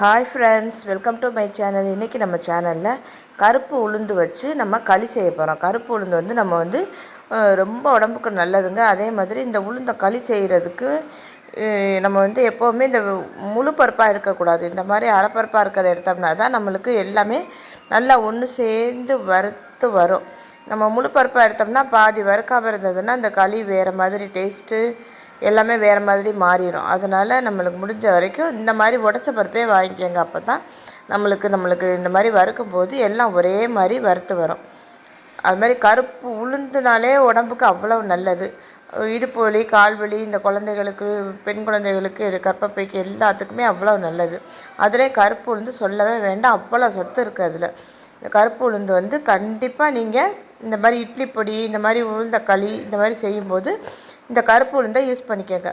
Hi friends welcome to my channel இன்றைக்கி நம்ம சேனலில் கருப்பு உளுந்து வச்சு நம்ம களி செய்ய போகிறோம் கருப்பு உளுந்து வந்து நம்ம வந்து ரொம்ப உடம்புக்கு நல்லதுங்க. அதே மாதிரி இந்த உளுந்தை களி செய்கிறதுக்கு நம்ம வந்து எப்போவுமே இந்த முழு பருப்பாக எடுக்கக்கூடாது இந்த மாதிரி அரைப்பருப்பாக இருக்கிறத எடுத்தோம்னா தான் நம்மளுக்கு எல்லாமே நல்லா ஒன்று சேர்ந்து வறுத்து வரும். நம்ம முழு பருப்பாக எடுத்தோம்னா பாதி வறுக்காமல் இருந்ததுன்னா இந்த களி வேறு மாதிரி டேஸ்ட்டு எல்லாமே வேறு மாதிரி மாறிடும் அதனால் நம்மளுக்கு முடிஞ்ச வரைக்கும் இந்த மாதிரி உடச்ச பருப்பே வாங்கிக்கோங்க. அப்போ தான் நம்மளுக்கு நம்மளுக்கு இந்த மாதிரி வறுக்கும் போது எல்லாம் ஒரே மாதிரி வறுத்து வரும். அது மாதிரி கருப்பு உளுந்துனாலே உடம்புக்கு அவ்வளோ நல்லது. இடுப்பு வலி கால் வலி இந்த குழந்தைகளுக்கு பெண் குழந்தைகளுக்கு கற்பப்பைக்கு எல்லாத்துக்குமே அவ்வளோ நல்லது. அதிலே கருப்பு உளுந்து சொல்லவே வேண்டாம். அவ்வளோ சத்து இருக்குது அதில். இந்த கருப்பு உளுந்து வந்து கண்டிப்பாக நீங்கள் இந்த மாதிரி இட்லி பொடி இந்த மாதிரி உளுந்த களி இந்த மாதிரி செய்யும்போது இந்த கருப்பு உளுந்தை யூஸ் பண்ணிக்கோங்க.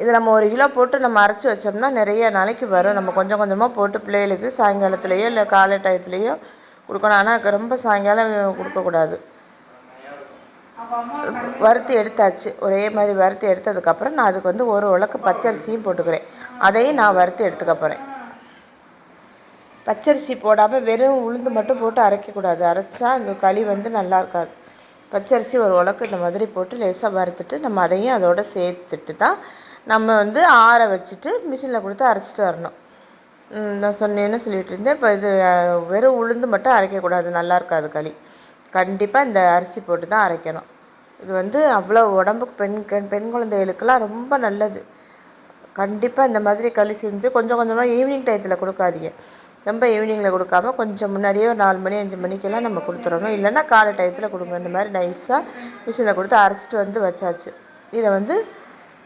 இது நம்ம ஒரு கிலோ போட்டு நம்ம அரைச்சி வச்சோம்னா நிறைய நாளைக்கு வரும். நம்ம கொஞ்சம் கொஞ்சமாக போட்டு பிள்ளைகளுக்கு சாயங்காலத்துலேயோ இல்லை காலை டயத்துலேயோ கொடுக்கணும். ஆனால் ரொம்ப சாயங்காலம் கொடுக்கக்கூடாது வறுத்து எடுத்தாச்சு. ஒரே மாதிரி வறுத்து எடுத்ததுக்கப்புறம் நான் அதுக்கு வந்து ஒரு உலக்கு பச்சரிசியும் போட்டுக்கிறேன். அதையும் நான் வறுத்து எடுத்துக்க போகிறேன் பச்சரிசி போடாமல் வெறும் உளுந்து மட்டும் போட்டு அரைக்கக்கூடாது. அரைச்சா அந்த களி வந்து நல்லா இருக்காது. பச்சரிசி ஒரு உலக்கு இந்த மாதிரி போட்டு லேசாக வறுத்துட்டு நம்ம அதையும் அதோட சேர்த்துட்டு தான் நம்ம வந்து ஆற வச்சுட்டு மிஷினில் கொடுத்து அரைச்சிட்டு வரணும். நான் சொன்னேன்னு சொல்லிட்டு இருந்தேன். இப்போ இது வெறும் உளுந்து மட்டும் அரைக்கக்கூடாது. நல்லா இருக்காது களி. கண்டிப்பாக இந்த அரிசி போட்டு தான் அரைக்கணும். இது வந்து அவ்வளோ உடம்புக்கு பெண் பெண் பெண் குழந்தைகளுக்கெல்லாம் ரொம்ப நல்லது. கண்டிப்பாக இந்த மாதிரி களி செஞ்சு கொஞ்சம் கொஞ்சமாக ஈவினிங் டயத்தில் கொடுக்காதீங்க. ரொம்ப ஈவினிங்கில் கொடுக்காம கொஞ்சம் முன்னாடியே ஒரு நாலு மணி அஞ்சு மணிக்கெல்லாம் நம்ம கொடுத்துடணும். இல்லைன்னா காலை டயத்தில் கொடுங்க. இந்த மாதிரி நைஸாக மிஷினில் கொடுத்து அரைச்சிட்டு வந்து வச்சாச்சு. இதை வந்து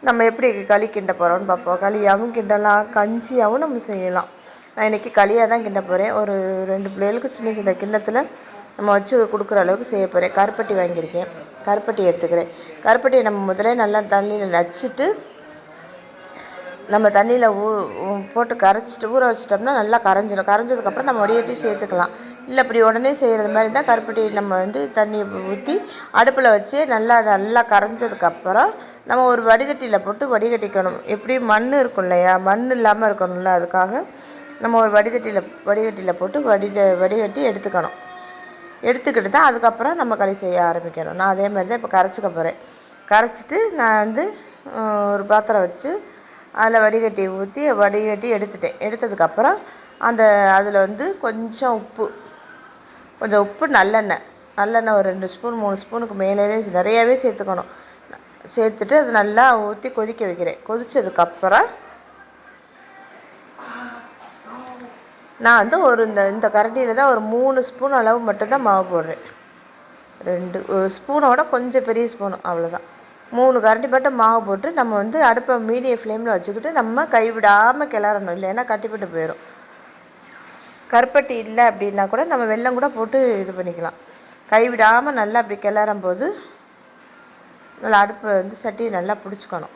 நம்ம எப்படி களி கிண்ட போகிறோம்னு பார்ப்போம். களியாகவும் கிண்டலாம் கஞ்சியாகவும் நம்ம செய்யலாம். நான் இன்றைக்கி களியாக தான் கிண்ட போகிறேன் ஒரு ரெண்டு பிள்ளைகளுக்கு சின்ன சின்ன கிண்ணத்தில் நம்ம வச்சு கொடுக்குற அளவுக்கு செய்ய போகிறேன் கருப்பட்டி வாங்கியிருக்கேன். கருப்பட்டி எடுத்துக்கிறேன். கருப்பட்டியை நம்ம முதல்ல நல்லா தண்ணியில் நச்சுட்டு நம்ம தண்ணியில் ஊ போட்டு கரைச்சிட்டு ஊற வச்சிட்டோம்னா நல்லா கரைஞ்சிடும் கரைஞ்சதுக்கப்புறம் நம்ம வடிகட்டி சேர்த்துக்கலாம். இல்லை இப்படி உடனே செய்கிறது மாதிரி தான் கருப்பட்டி நம்ம வந்து தண்ணி ஊற்றி அடுப்பில் வச்சு நல்லா நல்லா கரைஞ்சதுக்கப்புறம் நம்ம ஒரு வடிகட்டியில் போட்டு வடிகட்டிக்கணும். எப்படி மண் இருக்கும் இல்லையா? மண் இல்லாமல் இருக்கணும்ல அதுக்காக நம்ம ஒரு வடிகட்டியில் வடிகட்டியில் போட்டு வடித வடிகட்டி எடுத்துக்கணும். எடுத்துக்கிட்டு தான் அதுக்கப்புறம் நம்ம களி செய்ய ஆரம்பிக்கணும். நான் அதே மாதிரி தான் இப்போ கரைச்சிக்க போகிறேன் கரைச்சிட்டு நான் வந்து ஒரு பாத்திரம் வச்சு அதில் வடிகட்டி ஊற்றி வடிகட்டி எடுத்துட்டேன். எடுத்ததுக்கப்புறம் அந்த அதில் வந்து கொஞ்சம் உப்பு. கொஞ்சம் உப்பு நல்லெண்ணெய். நல்லெண்ணெய் ஒரு ரெண்டு ஸ்பூன் மூணு ஸ்பூனுக்கு மேலேயே நிறையாவே சேர்த்துக்கணும். சேர்த்துட்டு அது நல்லா ஊற்றி கொதிக்க வைக்கிறேன். கொதித்ததுக்கப்புறம் நான் வந்து ஒரு இந்த இந்த கரண்டியில் தான் ஒரு மூணு ஸ்பூன் அளவு மட்டும்தான் மாவு போடுறேன். ரெண்டு ஒரு ஸ்பூனோட கொஞ்சம் பெரிய ஸ்பூனு அவ்வளோதான் மூணு கரண்டி பட்டம் மாவு போட்டு நம்ம வந்து அடுப்பை மீடியம் ஃப்ளேமில் வச்சுக்கிட்டு நம்ம கைவிடாமல் கிளறணும். இல்லைன்னா கட்டிப்பட்டு போயிடும் கருப்பட்டி இல்லை அப்படின்னா கூட நம்ம வெள்ளம் கூட போட்டு இது பண்ணிக்கலாம். கைவிடாமல் நல்லா அப்படி கிளறும் போது நல்லா அடுப்பை வந்து சட்டியை நல்லா பிடிச்சிக்கணும்.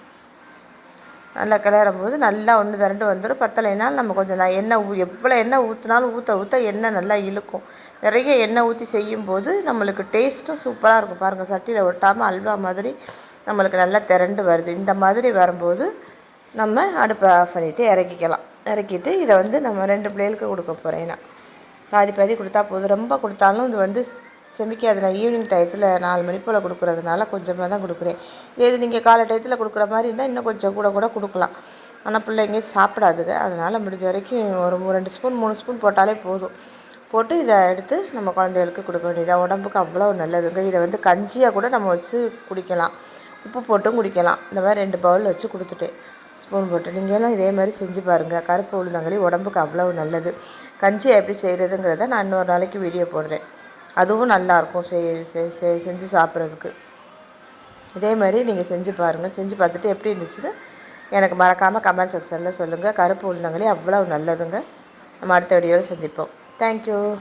நல்லா கிளறும் போது நல்லா ஒன்று திரண்டு வந்துடும் பத்தலைனாலும் நம்ம கொஞ்சம் நான் எண்ணெய் ஊ எவ்வளோ எண்ணெய் ஊற்றினாலும் ஊற்ற ஊற்ற எண்ணெய் நல்லா இழுக்கும். நிறைய எண்ணெய் ஊற்றி செய்யும்போது நம்மளுக்கு டேஸ்ட்டும் சூப்பராக இருக்கும். பாருங்கள் சட்டியில் ஒட்டாமல் அல்வா மாதிரி நம்மளுக்கு நல்லா திரண்டு வருது. இந்த மாதிரி வரும்போது நம்ம அடுப்பை ஆஃப் பண்ணிவிட்டு இறக்கிக்கலாம். இறக்கிட்டு இதை வந்து நம்ம ரெண்டு பிள்ளைகளுக்கு கொடுக்க போகிறேன் நான். பாதி பாதி கொடுத்தா போதும். ரொம்ப கொடுத்தாலும் இது வந்து செமிக்காது. நான் ஈவினிங் டயத்தில் நாலு மணி போல் கொடுக்குறதுனால கொஞ்சமாக தான் கொடுக்குறேன். இது நீங்கள் காலை டயத்தில் கொடுக்குற மாதிரி இருந்தால் இன்னும் கொஞ்சம் கூட கூட கொடுக்கலாம். ஆனால் பிள்ளைங்க சாப்பிடாதுங்க. அதனால் முடிஞ்ச வரைக்கும் ஒரு ரெண்டு ஸ்பூன் மூணு ஸ்பூன் போட்டாலே போதும். போட்டு இதை எடுத்து நம்ம குழந்தைகளுக்கு கொடுக்க வேண்டியது. உடம்புக்கு அவ்வளோ நல்லதுங்க. இதை வந்து கஞ்சியாக கூட நம்ம வச்சு குடிக்கலாம். உப்பு போட்டும் குடிக்கலாம். இந்த மாதிரி ரெண்டு பவுல் வச்சு கொடுத்துட்டேன் ஸ்பூன் போட்டு. நீங்களும் இதே மாதிரி செஞ்சு பாருங்கள் கருப்பு உளுந்தங்களி உடம்புக்கு அவ்வளோ நல்லது. கஞ்சி எப்படி செய்கிறதுங்கிறத நான் இன்னொரு நாளைக்கு வீடியோ போடுறேன். அதுவும் நல்லாயிருக்கும் செய் செய்- செஞ்சு சாப்பிட்றதுக்கு. இதே மாதிரி நீங்கள் செஞ்சு பாருங்கள் செஞ்சு பார்த்துட்டு எப்படி இருந்துச்சுன்னு எனக்கு மறக்காமல் கமெண்ட் செக்ஷனில் சொல்லுங்கள் கருப்பு உளுந்தங்களி அவ்வளோ நல்லதுங்க. நம்ம அடுத்த வீடியோவில் சந்திப்போம். தேங்க்யூ